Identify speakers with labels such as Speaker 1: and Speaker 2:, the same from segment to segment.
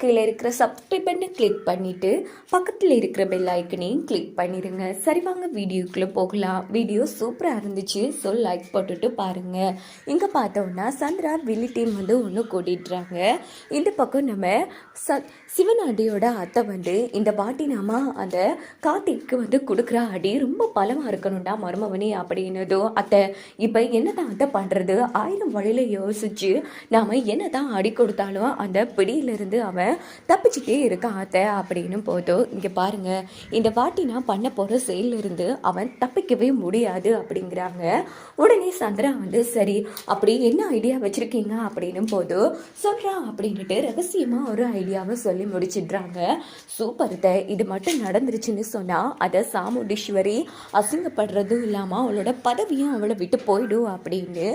Speaker 1: கீழே இருக்கிற சப்ஸ்கிரைப் பண்ணி கிளிக் பண்ணிவிட்டு பக்கத்தில் இருக்கிற பெல் ஐக்கனையும் கிளிக் பண்ணிடுங்க சரி வாங்க வீடியோக்குள்ளே போகலாம். வீடியோ சூப்பராக இருந்துச்சு. ஸோ லைக் போட்டுட்டு பாருங்கள் இங்கே பார்த்தோம்னா சந்திரா வில்லி டீம் வந்து ஒன்று கூட்டிடுறாங்க. இந்த பக்கம் நம்ம ச சிவனாண்டியோட அத்தை வந்து இந்த பாட்டி அந்த கார்த்திக்கு வந்து கொடுக்குற அடி ரொம்ப பலமாக இருக்கணும்டா மருமவனி அப்படின்னதோ அத்தை இப்போ என்ன தான் அத்தை பண்ணுறது ஆயிரம் வழியில் யோசிச்சு நாம் என்ன தான் அடி கொடுத்தாலும் அந்த பிடியிலிருந்து அவன் தப்பிச்சிட்டே இருக்க அத்தை அப்படின்னு போதும் இங்கே பாருங்க இந்த வாட்டி நான் பண்ண போகிற செயலிருந்து அவன் தப்பிக்கவே முடியாது அப்படிங்கிறாங்க. உடனே சந்திரா வந்து சரி அப்படி என்ன ஐடியா வச்சுருக்கீங்க அப்படின்னு போதும் சொல்கிறான் அப்படின்ட்டு ரகசியமாக ஒரு ஐடியாவை சொல்லி முடிச்சிடுறாங்க. சூப்பர் இது மட்டும் நடந்துருச்சுன்னு சொன்னால் அதை சாமுண்டீஸ்வரி அசிங்கப்படுறதும் இல்லாமல் அவளோட பதவியும் அவளை விட்டு போயிடும் அப்படின்னு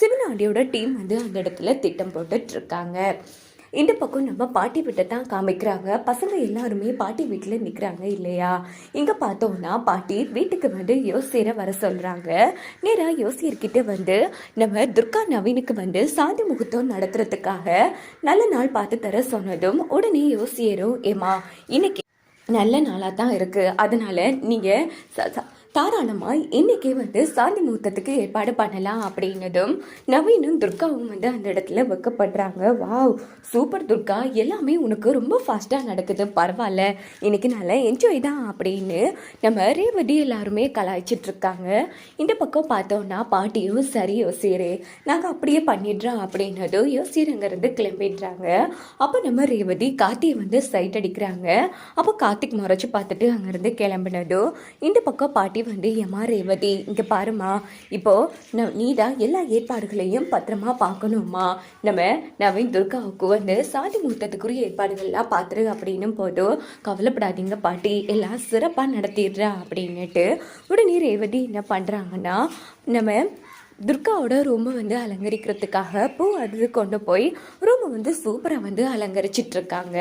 Speaker 1: சிவனாண்டியோட டீம் வந்து அந்த இடத்துல திட்டம் போட்டுட்ருக்காங்க இருக்காங்க. இந்த பக்கம் நம்ம பாட்டி வீட்டை தான் காமிக்கிறாங்க. பசங்க எல்லாருமே பாட்டி வீட்டில் நிற்கிறாங்க இல்லையா? இங்கே பார்த்தோம்னா பாட்டி வீட்டுக்கு வந்து யோசியரை வர சொல்கிறாங்க நேராக யோசியர்கிட்ட வந்து நம்ம துர்கா நவீனுக்கு வந்து சாந்தி முகூர்த்தம் நடத்துறதுக்காக நல்ல நாள் பார்த்து தர சொன்னதும் உடனே யோசியரும் ஏமா இன்னைக்கு நல்ல நாளாக தான் இருக்குது அதனால் நீங்கள் தாராளமாக இன்றைக்கே வந்து சாந்தி முகூர்த்தத்துக்கு ஏற்பாடு பண்ணலாம் அப்படின்னதும் நவீனும் துர்காவும் வந்து அந்த இடத்துல வைக்கப்படுறாங்க. Wow super Durga. எல்லாமே உனக்கு ரொம்ப ஃபாஸ்ட்டாக நடக்குது. பரவாயில்ல. இன்னைக்கு நல்லா என்ஜாய் தான் அப்படின்னு நம்ம ரேவதி எல்லாருமே கலாய்ச்சிட்ருக்காங்க இந்த பக்கம் பார்த்தோன்னா பாட்டியும் சரி. யோசிரே நாங்கள் அப்படியே பண்ணிடுறோம் அப்படின்னதும் யோசிர் அங்கேருந்து கிளம்பிடுறாங்க. அப்போ நம்ம ரேவதி கார்த்தியை வந்து சைட் அடிக்கிறாங்க. அப்போ கார்த்திக் முறைச்சி பார்த்துட்டு அங்கேருந்து கிளம்பினதும் இந்த பக்கம் பாட்டி வந்து ஏமா ரேவதி இங்கே பாருமா இப்போது ந- நீ தான் எல்லா ஏற்பாடுகளையும் பத்திரமா பார்க்கணுமா நம்ம நவீன் துர்காவுக்கு வந்து சாதி முகூர்த்தத்துக்குரிய ஏற்பாடுகள்லாம் பார்த்துரு அப்படின்னும் போதும் கவலைப்படாதீங்க பாட்டி. எல்லாம் சிறப்பாக நடத்திடுறா அப்படின்னுட்டு உடனே ரேவதி என்ன பண்ணுறாங்கன்னா நம்ம துர்காவோட ரூமை வந்து அலங்கரிக்கிறதுக்காக பூ அது கொண்டு போய் ரூமை வந்து சூப்பராக வந்து அலங்கரிச்சிட்ருக்காங்க.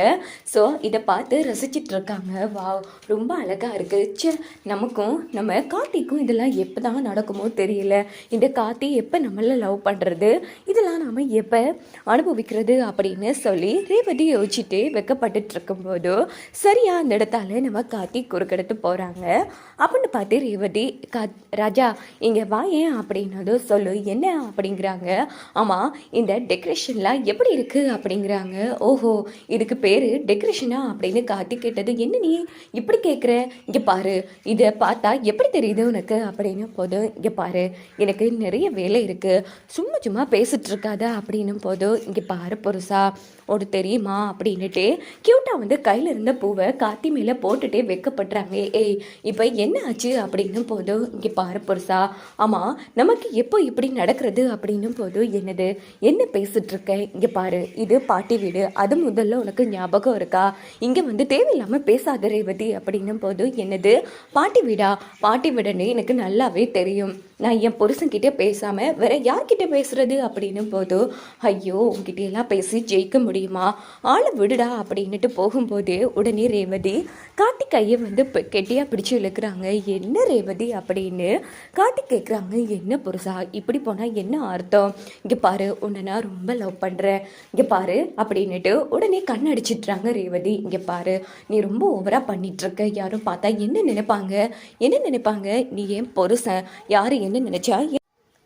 Speaker 1: ஸோ இதை பார்த்து ரசிச்சிட்டு இருக்காங்க வாவ் ரொம்ப அழகாக இருக்குது சே நமக்கும் நம்ம கார்த்திக்கும் இதெல்லாம் எப்போ தான் நடக்குமோ தெரியல. இந்த கார்த்தி எப்போ நம்மள லவ் பண்ணுறது இதெல்லாம் நாம் எப்போ அனுபவிக்கிறது அப்படின்னு சொல்லி ரேவதி யோசிச்சுட்டு வெக்கப்பட்டுட்டு இருக்கும்போது சரியாக அந்த இடத்தால நம்ம கார்த்தி குறுக்கெடுத்து போகிறாங்க அப்படின்னு பார்த்து ரேவதி கா ராஜா இங்கே வாயேன் அப்படின்னதும் சொல்லு என்ன அப்படிங்கிறாங்க? ஆமாம் இந்த டெக்கரேஷன்லாம் எப்படி இருக்குது அப்படிங்கிறாங்க. ஓஹோ இதுக்கு பேர் டெக்கரேஷனா அப்படின்னு கார்த்தி கேட்டது என்ன நீ இப்படி கேட்குற இங்கே பாரு இதை பார்த்தா எப்படி தெரியுது உனக்கு? அப்படின்னு போதும் இங்கே பாரு எனக்கு நிறைய வேலை இருக்குது சும்மா சும்மா பேசிட்டு இருக்காத அப்படின்னும் போதும் இங்கே பாரு பொருசா ஒரு தெரியுமா? அப்படின்னுட்டு கியூட்டாக வந்து கையில் இருந்த பூவை காத்தி மேலே போட்டுட்டே வைக்கப்படுறாங்க ஏய் இப்போ என்ன ஆச்சு? அப்படின்னும் போதும் இங்கே பாரு பொருசா ஆமாம் நமக்கு எப்போ இப்படி நடக்கிறது அப்படின்னும் போது என்னது? என்ன பேசிட்டு இருக்கேன் இங்கே பாரு இது பாட்டி வீடு. அது முதல்ல உனக்கு ஞாபகம் இருக்கா? இங்கே வந்து தேவையில்லாமல் பேசாத ரேவதி அப்படின்னும் போது என்னது? பாட்டி வீடா? பாட்டி வீடுன்னு எனக்கு நல்லாவே தெரியும். நான் என் புருஷன்கிட்ட பேசாமல் வேற யார்கிட்ட பேசுறது அப்படின்னும் போது ஐயோ உங்ககிட்டயெல்லாம் பேசி ஜெயிக்க முடியுமா? ஆளை விடுடா அப்படின்னுட்டு போகும்போது உடனே ரேவதி கார்த்தி கையை வந்து கெட்டியாக பிடிச்சி இழுக்கிறாங்க. என்ன ரேவதி அப்படின்னு காட்டி கேட்குறாங்க என்ன புருஷா? இப்படி போனால் என்ன அர்த்தம்? இங்கே பாரு உன்னை நான் ரொம்ப லவ் பண்ணுறேன் இங்கே பாரு அப்படின்னுட்டு உடனே கண் அடிச்சிட்றாங்க ரேவதி. இங்கே பாரு நீ ரொம்ப ஓவராக பண்ணிகிட்ருக்க யாரும் பார்த்தா என்ன நினைப்பாங்க? என்ன நினைப்பாங்க? நீ ஏன் பொருசன் யார் என்ன நினைச்சா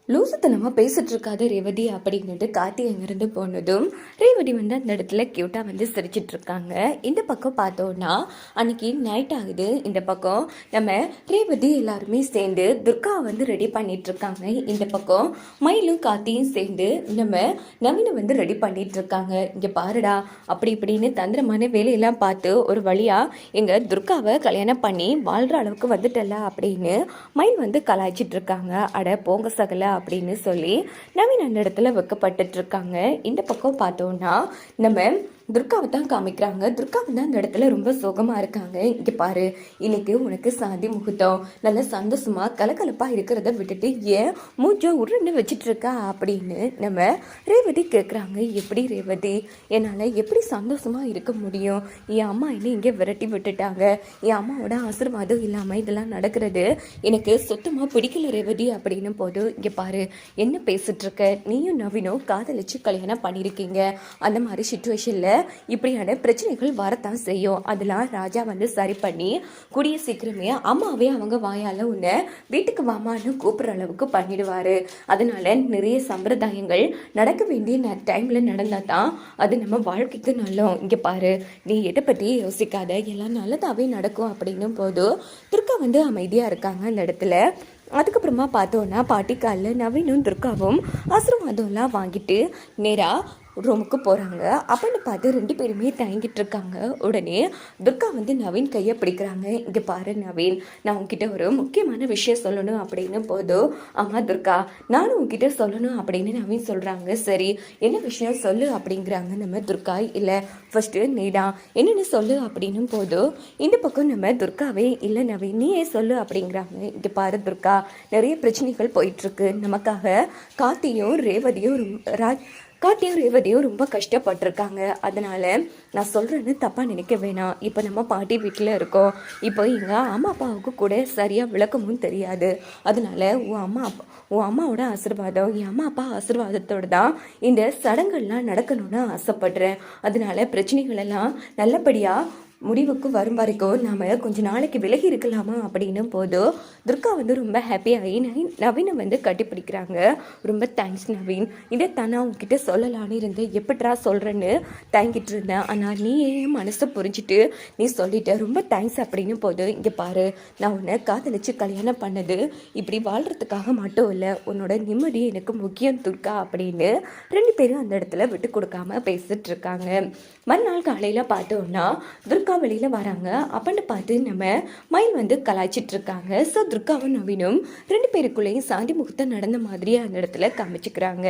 Speaker 1: லூசுத்தனமாக பேசிட்டு இருக்காத ரேவதி அப்படின்னுட்டு கார்த்தி அங்கேருந்து போனதும் ரேவதி வந்து அந்த இடத்துல க்யூட்டாக வந்து சிரிச்சிட்டு இருக்காங்க இந்த பக்கம் பார்த்தோன்னா அன்னைக்கு நைட் ஆகுது. இந்த பக்கம் நம்ம ரேவதி எல்லாருமே சேர்ந்து துர்கா வந்து ரெடி பண்ணிட்டு இருக்காங்க இந்த பக்கம் மயிலும் காத்தியும் சேர்ந்து நம்ம நவீனை வந்து ரெடி பண்ணிட்டு இருக்காங்க இங்கே பாருடா அப்படி இப்படின்னு தந்திரமான வேலையெல்லாம் பார்த்து ஒரு வழியாக எங்கள் துர்காவை கல்யாணம் பண்ணி வாழ்கிற அளவுக்கு வந்துட்டல அப்படின்னு மயில் வந்து கலாய்ச்சிட்டு இருக்காங்க அட போங்க சகல அப்படின்னு சொல்லி நவீன் அந்த இடத்துல வைக்கப்பட்டுட்டு இருக்காங்க. இந்த பக்கம் பார்த்தோம்னா நம்ம துர்காவை தான் காமிக்கிறாங்க. துர்காவை தான் அந்த இடத்துல ரொம்ப சோகமாக இருக்காங்க. இங்கே பாரு இன்னைக்கு உனக்கு சாந்தி முகூர்த்தம். நல்ல சந்தோஷமா கலகலப்பாக இருக்கிறத விட்டுட்டு ஏன் மூஞ்சோ உருண்டு வச்சிட்டு இருக்கா அப்படின்னு நம்ம ரேவதி கேட்குறாங்க எப்படி ரேவதி? என்னால் எப்படி சந்தோஷமாக இருக்க முடியும்? என் அம்மா என்ன இங்கே விரட்டி விட்டுட்டாங்க. என் அம்மாவோட ஆசீர்வாதம் இல்லாமல் இதெல்லாம் நடக்கிறது எனக்கு சுத்தமாக பிடிக்கல ரேவதி அப்படின்னு போது இங்கே பாரு என்ன பேசிட்டு இருக்க நீயும் நவீனும் காதலிச்சு கல்யாணம் பண்ணியிருக்கீங்க. அந்த மாதிரி சுச்சுவேஷனில் இப்படியான பிரச்சனைகள் வரத்தான் செய்யும். அதெல்லாம் ராஜா வந்து சரி பண்ணி கூடிய சீக்கிரமே அம்மாவே அவங்க வாயால் உன்னை வீட்டுக்கு வாமான்னு கூப்பிட்ற அளவுக்கு பண்ணிடுவார். அதனால நிறைய சம்பிரதாயங்கள் நடக்க வேண்டிய டைமில் நடந்தால் தான் அது நம்ம வாழ்க்கைக்கு நல்லோம். இங்கே பாரு நீ எதை பற்றி யோசிக்காத? எல்லாம் நல்லதாகவே நடக்கும் அப்படின்னும் போது துர்கா வந்து அமைதியாக இருக்காங்க அந்த இடத்துல. அதுக்கப்புறமா பார்த்தோன்னா பாட்டி காலில் நவீனும் துர்காவும் ஆசீர்வாதம்லாம் வாங்கிட்டு நேராக ரூமுக்கு போகிறாங்க அப்படின்னு பார்த்து ரெண்டு பேருமே தயங்கிட்டு இருக்காங்க. உடனே துர்கா வந்து நவீன் கையை பிடிக்கிறாங்க. இங்கே பாரு நவீன் நான் உங்ககிட்ட ஒரு முக்கியமான விஷயம் சொல்லணும் அப்படின்னு போதும் ஆமாம் துர்கா நானும் உங்ககிட்ட சொல்லணும் அப்படின்னு நவீன் சொல்கிறாங்க சரி என்ன விஷயம் சொல்லு அப்படிங்கிறாங்க நம்ம துர்கா இல்லை ஃபஸ்ட்டு நீதான் என்னென்னு சொல்லு அப்படின்னும் போதும் இந்த பக்கம் நம்ம துர்காவே இல்லை நவீன் நீயே சொல்லு அப்படிங்கிறாங்க. இங்கே பாரு துர்கா நிறைய பிரச்சனைகள் போயிட்டுருக்கு நமக்காக காத்தியும் ரேவதியும் ரொம்ப ராஜ் கார்த்தியும் ரேவதியும் ரொம்ப கஷ்டப்பட்டிருக்காங்க. அதனால் நான் சொல்கிறேன்னு தப்பாக நினைக்க வேணாம். இப்போ நம்ம பாட்டி வீட்டில் இருக்கோம். இப்போ எங்கள் அம்மா அப்பாவுக்கு கூட சரியாக விளக்கமும் தெரியாது. அதனால உன் அம்மா அப்பா உன் அம்மாவோட ஆசீர்வாதம் என் அம்மா அப்பா ஆசிர்வாதத்தோடு தான் இந்த சடங்கெல்லாம் நடக்கணும்னு ஆசைப்பட்றேன். அதனால பிரச்சனைகளெல்லாம் நல்லபடியாக முடிவுக்கு வரும் வரைக்கும் நாம் கொஞ்ச நாளைக்கு விலகி இருக்கலாமா அப்படின்னும் போது துர்கா வந்து ரொம்ப ஹாப்பியாகி நவீன் நவீனை வந்து கட்டிப்பிடிக்கிறாங்க. ரொம்ப தேங்க்ஸ் நவீன். இதை தானே உங்ககிட்ட சொல்லலான்னு இருந்து எப்படிரா சொல்கிறேன்னு தேங்கிட்டு இருந்தேன். ஆனால் நீ ஏன் மனசை புரிஞ்சுட்டு நீ சொல்லிட்ட ரொம்ப தேங்க்ஸ் அப்படின்னு போது இங்கே பாரு நான் உன்னை காதலிச்சு கல்யாணம் பண்ணது இப்படி வாழ்கிறதுக்காக மட்டும் இல்லை உன்னோட நிம்மதி எனக்கு முக்கியம் துர்கா அப்படின்னு ரெண்டு பேரும் அந்த இடத்துல விட்டு கொடுக்காம பேசிட்டு இருக்காங்க. மறுநாள் காலையில் பார்த்தோன்னா துர்கா வெளியில் வராங்க. அப்படின்னு பார்த்து நம்ம மயில் வந்து கலாய்ச்சிட்டு இருக்காங்க. ஸோ துர்காவும் நவீனும் ரெண்டு பேருக்குள்ளேயும் சாந்தி முகூர்த்தம் நடந்த மாதிரியே அந்த இடத்துல காமிச்சுக்கிறாங்க.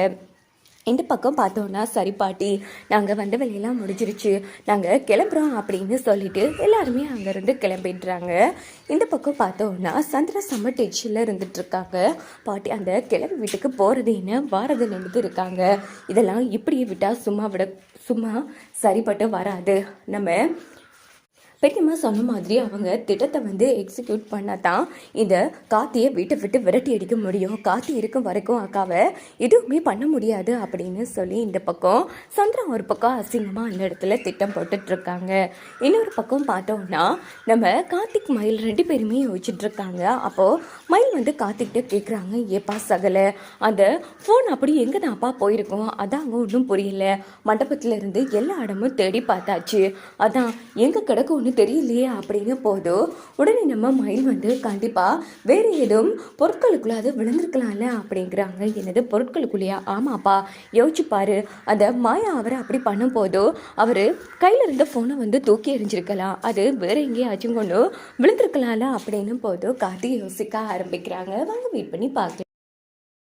Speaker 1: இந்த பக்கம் பார்த்தோன்னா சரி பாட்டி நாங்கள் வந்த வேலையெல்லாம் முடிஞ்சிருச்சு. நாங்கள் கிளம்புறோம் அப்படின்னு சொல்லிட்டு எல்லாருமே அங்கேருந்து கிளம்பிடுறாங்க. இந்த பக்கம் பார்த்தோன்னா சந்திரா செம்ம டென்ஷனில் இருந்துட்டுருக்காங்க பாட்டி அந்த கிளம்பி வீட்டுக்கு போகிறது என்ன வாரது நின்று இருக்காங்க. இதெல்லாம் இப்படியே விட்டால் சும்மா விட சும்மா சரிப்பட்டு வராது. நம்ம பெரியம்மா சொன்ன மாதிரி அவங்க திட்டத்தை வந்து எக்ஸிக்யூட் பண்ணால் தான் இந்த காத்தியை வீட்டை விட்டு விரட்டி அடிக்க முடியும். காத்தி இருக்கும் வரைக்கும் அக்காவை எதுவுமே பண்ண முடியாது அப்படின்னு சொல்லி இந்த பக்கம் சந்திரம் ஒரு பக்கம் அசிங்கமாக அந்த இடத்துல திட்டம் போட்டுட்ருக்காங்க இன்னொரு பக்கம் பார்த்தோம்னா நம்ம கார்த்திக் மயில் ரெண்டு பேருமே யோசிச்சுட்ருக்காங்க அப்போது மயில் வந்து கார்த்திக்கிட்ட கேட்குறாங்க ஏப்பா சகலை அந்த ஃபோன் அப்படி எங்கே தான்ப்பா போயிருக்கோம்? அதான் அங்கே ஒன்றும் புரியல. மண்டபத்தில் இருந்து எல்லா இடமும் தேடி பார்த்தாச்சு. அதான் எங்கே கிடக்கு ஒன்று தெரியலையே அப்படின்னு போதோ உடனே நம்ம மயில் வந்து கண்டிப்பாக வேறு எதுவும் பொருட்களுக்குள்ள அது விழுந்திருக்கலாம்ல அப்படிங்கிறாங்க. என்னது? பொருட்களுக்குள்ளேயா? ஆமாப்பா. யோசிச்சுப்பாரு அந்த மாயா அவரை அப்படி பண்ணும் போதோ அவர் கையில் இருந்த ஃபோனை வந்து தூக்கி எறிஞ்சிருக்கலாம். அது வேற எங்கேயாச்சும் கொண்டு விழுந்திருக்கலாம்ல அப்படின்னு போதோ கார்த்திகை யோசிக்க ஆரம்பிக்கிறாங்க. வாங்க வெயிட் பண்ணி பார்க்கலாம்.